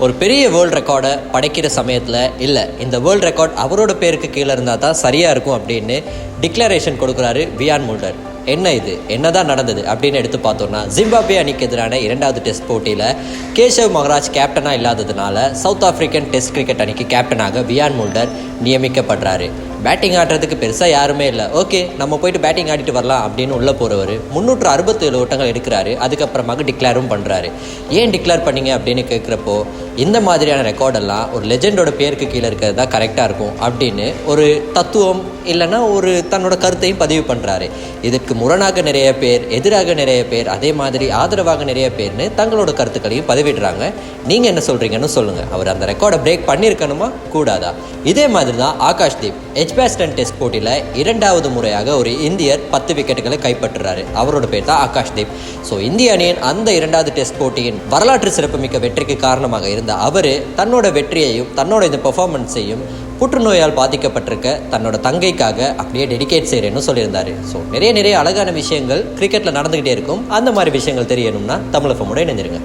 ஒரு பெரிய வேர்ல்ட் ரெக்கார்டை படைக்கிற சமயத்தில் இல்லை இந்த வேர்ல்ட் ரெக்கார்ட் அவரோட பேருக்கு கீழே இருந்தால் தான் சரியாக இருக்கும் அப்படின்னு டிக்ளரேஷன் கொடுக்குறாரு வியான் முல்டர் என்ன இது? என்னதான் நடந்தது? அப்படின்னு எடுத்து பார்த்தோம்னா ஜிம்பாப்வே அணிக்கு எதிரான இரண்டாவது டெஸ்ட் போட்டியில் கேஷவ் மகராஜ் கேப்டனாக இல்லாததுனால சவுத் ஆப்பிரிக்கன் டெஸ்ட் கிரிக்கெட் அணிக்கு கேப்டனாக வியான் முல்டர் நியமிக்கப்படுறாரு. பேட்டிங் ஆடுறதுக்கு பெருசாக யாருமே இல்லை. ஓகே நம்ம போயிட்டு பேட்டிங் ஆடிட்டு வரலாம் அப்படின்னு உள்ளே போகிறவர் முந்நூற்று அறுபத்தேழு ஓட்டங்கள் எடுக்கிறாரு அதுக்கப்புறமாக டிக்ளேரும் பண்ணுறாரு ஏன் டிக்ளேர் பண்ணீங்க அப்படின்னு கேட்குறப்போ இந்த மாதிரியான ரெக்கார்டெல்லாம் ஒரு லெஜெண்டோட பேருக்கு கீழே இருக்கிறது தான் கரெக்டாக இருக்கும் அப்படின்னு ஒரு தத்துவம் இல்லைன்னா ஒரு தன்னோட கருத்தையும் பதிவு பண்ணுறாரு இதுக்கு முரணாக நிறைய பேர் எதிராக நிறைய பேர் அதே மாதிரி ஆதரவாக நிறைய பேர்னு தங்களோட கருத்துக்களையும் பதிவிடுறாங்க. நீங்கள் என்ன சொல்கிறீங்கன்னு சொல்லுங்கள் அவர் அந்த ரெக்கார்டை பிரேக் பண்ணியிருக்கணுமா? கூடாதா? இதே மாதிரி தான் ஆகாஷ் தீப் டெஸ்ட் போட்டியில் இரண்டாவது முறையாக ஒரு இந்தியர் பத்து விக்கெட்டுகளை கைப்பற்றுறாரு. அவரோட பேர் தான் ஆகாஷ் தீப். ஸோ இந்திய அணியின் அந்த இரண்டாவது டெஸ்ட் போட்டியின் வரலாற்று சிறப்புமிக்க வெற்றிக்கு காரணமாக இருந்த அவர் தன்னோட வெற்றியையும் தன்னோட இந்த பெர்ஃபார்மன்ஸையும் புற்றுநோயால் பாதிக்கப்பட்டிருக்க தன்னோட தங்கைக்காக அப்படியே டெடிகேட் செய்கிறேன்னு சொல்லியிருந்தாரு. ஸோ நிறைய நிறைய அழகான விஷயங்கள் கிரிக்கெட்டில் நடந்துக்கிட்டே இருக்கும். அந்த மாதிரி விஷயங்கள் தெரியணும்னா தமிழ் ஃபமுடைய இணைஞ்சிருங்க